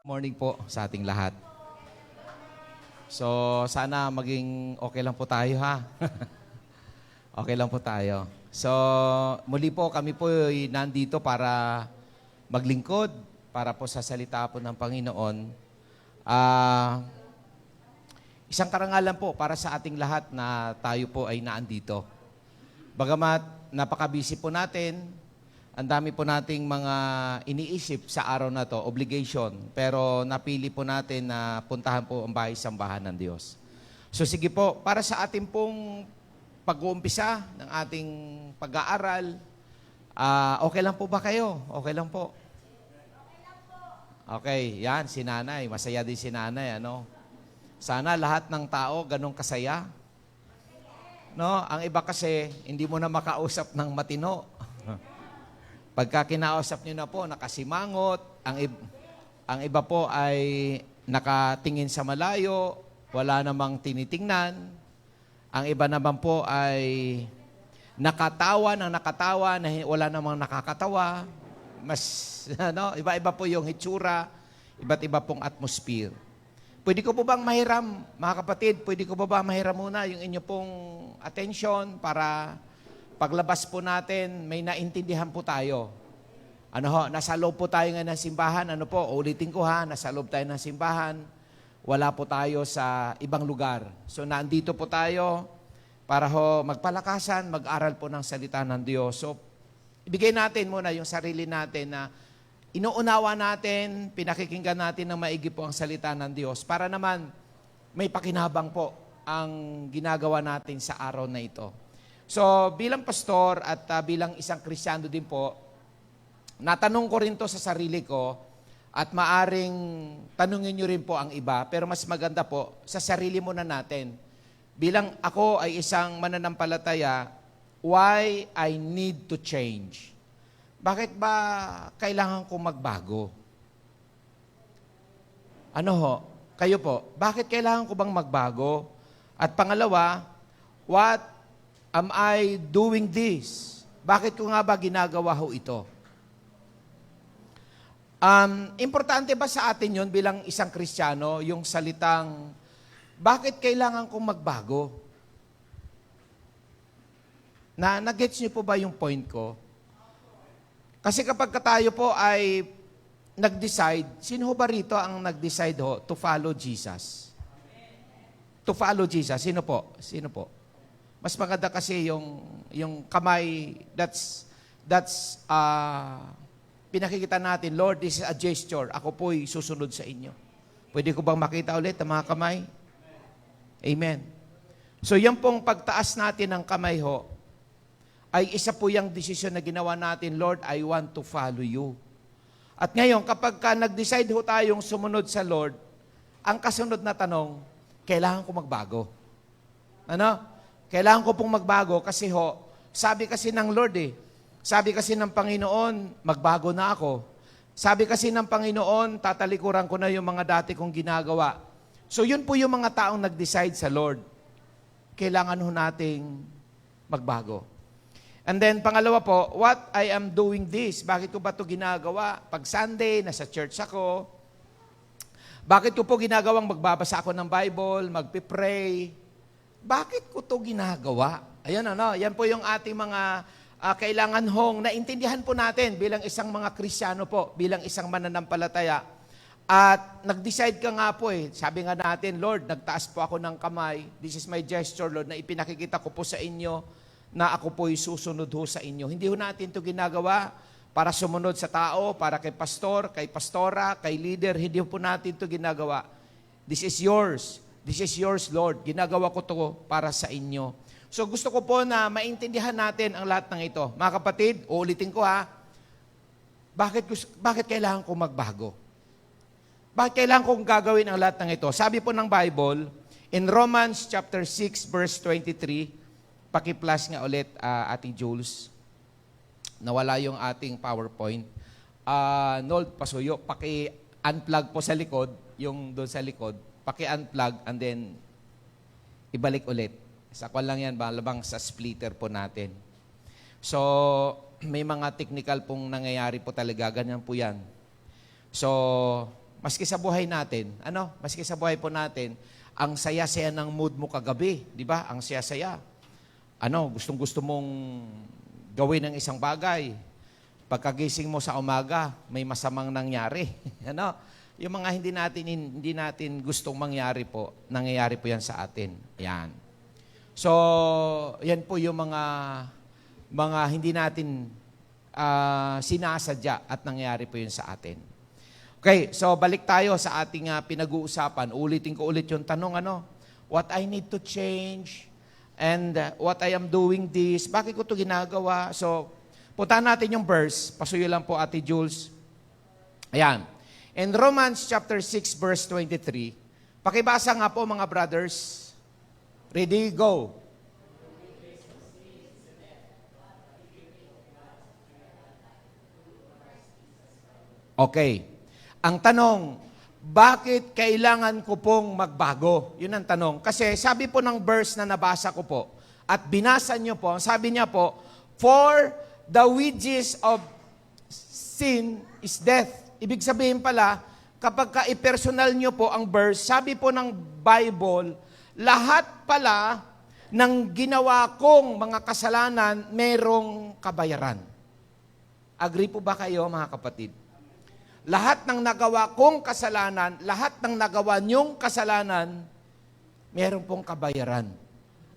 Morning po sa ating lahat. So, sana maging okay lang po tayo ha. okay lang po tayo. So, muli po kami po ay nandito para maglingkod para po sa salita po ng Panginoon. Ah, isang karangalan po para sa ating lahat na tayo po ay naandito. Bagamat napaka-busy po natin, ang dami po nating mga iniisip sa araw na to, obligation, pero napili po natin na puntahan po ang bahay sambahan ng Diyos. So sige po, para sa ating pong pag-uumpisa ng ating pag-aaral, ah, okay lang po ba kayo? Okay lang po. Okay, yan, si nanay. Masaya din si nanay, ano? Sana lahat ng tao ganong kasaya. No, ang iba kasi hindi mo na makausap ng matino. Pagka kinausap niyo na po, nakasimangot, ang, ib- ang iba po ay nakatingin sa malayo, wala namang tinitingnan. Ang iba naman po ay nakatawa ng nakatawa na wala namang nakakatawa. Mas, ano, iba-iba po yung hitsura, iba't iba pong atmosphere. Pwede ko po bang mahiram, mga kapatid, pwede ko po ba mahiram muna yung inyo pong attention para paglabas po natin, may naintindihan po tayo. Ano ho, nasa loob po tayo ngayon ng simbahan. Ano po, ulitin ko ha, nasa loob tayo ng simbahan. Wala po tayo sa ibang lugar. So, nandito po tayo para ho magpalakasan, mag-aral po ng salita ng Diyos. So, ibigay natin muna yung sarili natin na inuunawa natin, pinakikinggan natin ng maigi po ang salita ng Diyos para naman may pakinabang po ang ginagawa natin sa araw na ito. So, bilang pastor at ah, bilang isang kristyano din po, natanong ko rin to sa sarili ko at maaring tanungin nyo rin po ang iba, pero mas maganda po, sa sarili muna natin. Bilang ako ay isang mananampalataya, why I need to change? Bakit ba kailangan kong magbago? Ano ho? Kayo po, bakit kailangan ko bang magbago? At pangalawa, what am I doing this? Bakit ko nga ba ginagawa ho ito? Um, importante ba sa atin yon bilang isang Kristiyano, yung salitang, bakit kailangan kong magbago? Na, nag-gets niyo po ba yung point ko? Kasi kapag ka tayo po ay nag-decide, sino ba rito ang nag-decide ho to follow Jesus? To follow Jesus, sino po? Sino po? Mas maganda kasi yung yung kamay that's that's uh, pinakikita natin, Lord, this is a gesture. Ako po'y susunod sa inyo. Pwede ko bang makita ulit ang mga kamay? Amen. So yan pong pagtaas natin ng kamay ho, ay isa po yung desisyon na ginawa natin, Lord, I want to follow you. At ngayon, kapag ka nag-decide ho tayong sumunod sa Lord, ang kasunod na tanong, kailangan ko magbago. Ano? Kailangan ko pong magbago kasi ho, sabi kasi ng Lord eh, sabi kasi ng Panginoon, magbago na ako. Sabi kasi ng Panginoon, tatalikuran ko na yung mga dati kong ginagawa. So yun po yung mga taong nag-decide sa Lord. Kailangan ho nating magbago. And then pangalawa po, what I am doing this? Bakit ko ba ito ginagawa? Pag Sunday, nasa church ako. Bakit ko po ginagawang magbabasa ako ng Bible, magpipray? Bakit ko to ginagawa? Ayan ano, yan po yung ating mga ah, kailangan hong naintindihan po natin bilang isang mga Kristiyano po, bilang isang mananampalataya. At nag-decide ka nga po eh, sabi nga natin, Lord, nagtaas po ako ng kamay. This is my gesture, Lord, na ipinakikita ko po sa inyo na ako po'y susunod ho sa inyo. Hindi ho natin to ginagawa para sumunod sa tao, para kay pastor, kay pastora, kay leader. Hindi ho po natin to ginagawa. This is yours. This is yours, Lord. Ginagawa ko to para sa inyo. So gusto ko po na maintindihan natin ang lahat ng ito. Mga kapatid, uulitin ko ha, bakit, bakit kailangan ko magbago? Bakit kailangan kong gagawin ang lahat ng ito? Sabi po ng Bible, in Romans chapter 6 verse 23, paki-plus nga ulit, uh, Ate Jules. Nawala yung ating PowerPoint. Uh, Nold, pasuyo, paki-unplug po sa likod, yung doon sa likod, paki-unplug and then ibalik ulit. Sa kwan lang yan, malabang sa splitter po natin. So, may mga technical pong nangyayari po talaga, ganyan po yan. So, maski sa buhay natin, ano, maski sa buhay po natin, ang saya-saya ng mood mo kagabi, di ba? Ang saya-saya. Ano, gustong-gusto mong gawin ng isang bagay. Pagkagising mo sa umaga, may masamang nangyari. ano? Yung mga hindi natin hindi natin gustong mangyari po, nangyayari po 'yan sa atin. Yan. So, yan po yung mga mga hindi natin ah, sinasadya at nangyayari po yun sa atin. Okay, so balik tayo sa ating ah, pinag-uusapan. Ulitin ko ulit yung tanong, ano? What I need to change and ah, what I am doing this. Bakit ko to ginagawa? So, puntahan natin yung verse. Pasuyo lang po, Ate Jules. Ayan. In Romans chapter 6, verse 23, pakibasa nga po mga brothers. Ready, go. Okay. Ang tanong, bakit kailangan ko pong magbago? Yun ang tanong. Kasi sabi po ng verse na nabasa ko po, at binasa nyo po, sabi niya po, For the wages of sin is death. Ibig sabihin pala, kapag ka-personal nyo po ang verse, sabi po ng Bible, lahat pala ng ginawa kong mga kasalanan, merong kabayaran. Agree po ba kayo mga kapatid? Lahat ng nagawa kong kasalanan, lahat ng nagawa niyong kasalanan, meron pong kabayaran.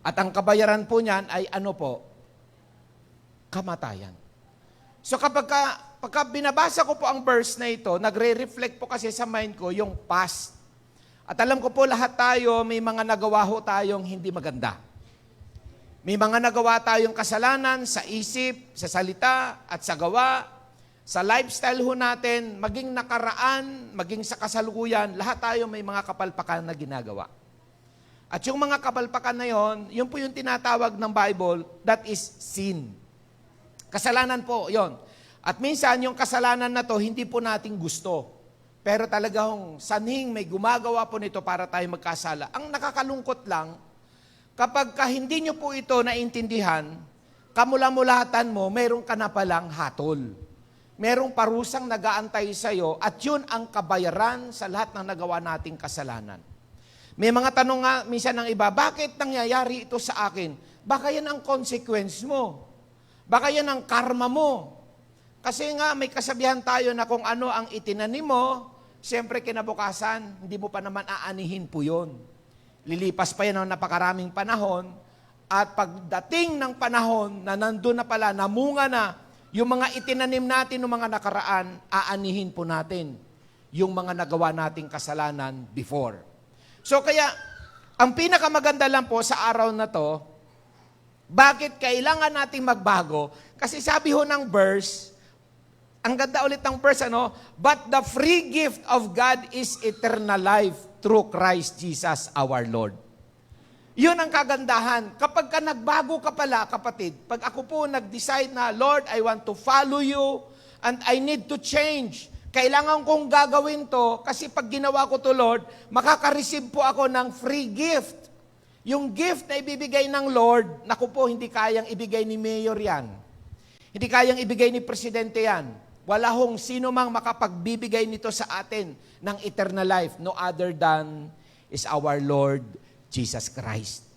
At ang kabayaran po niyan ay ano po? Kamatayan. So kapag ka, pagka binabasa ko po ang verse na ito, nagre-reflect po kasi sa mind ko yung past. At alam ko po lahat tayo, may mga nagawa ho tayong hindi maganda. May mga nagawa tayong kasalanan sa isip, sa salita, at sa gawa, sa lifestyle ho natin, maging nakaraan, maging sa kasalukuyan, lahat tayo may mga kapalpakan na ginagawa. At yung mga kapalpakan na yon, yun po yung tinatawag ng Bible, that is sin. Kasalanan po, yon. At minsan, yung kasalanan na to, hindi po nating gusto. Pero talagang sanhing may gumagawa po nito para tayo magkasala. Ang nakakalungkot lang, kapag ka hindi nyo po ito naintindihan, kamula-mulatan mo, meron ka na palang hatol. Merong parusang nagaantay sa iyo at yun ang kabayaran sa lahat ng nagawa nating kasalanan. May mga tanong nga minsan ng iba, bakit nangyayari ito sa akin? Baka yan ang consequence mo. Baka yan ang karma mo. Kasi nga may kasabihan tayo na kung ano ang itinanim mo, siyempre kinabukasan, hindi mo pa naman aanihin po yun. Lilipas pa yan ng napakaraming panahon, at pagdating ng panahon na nandun na pala, namunga na, yung mga itinanim natin ng mga nakaraan, aanihin po natin yung mga nagawa nating kasalanan before. So kaya, ang pinakamaganda lang po sa araw na to, bakit kailangan nating magbago? Kasi sabi ho ng verse, ang ganda ulit ng verse, ano? But the free gift of God is eternal life through Christ Jesus our Lord. Yun ang kagandahan. Kapag ka nagbago ka pala, kapatid, pag ako po nag-decide na, Lord, I want to follow you and I need to change. Kailangan kong gagawin to kasi pag ginawa ko to, Lord, makaka-receive po ako ng free gift. Yung gift na ibibigay ng Lord, naku po, hindi kayang ibigay ni Mayor yan. Hindi kayang ibigay ni Presidente yan. Wala hong sino mang makapagbibigay nito sa atin ng eternal life, no other than is our Lord Jesus Christ.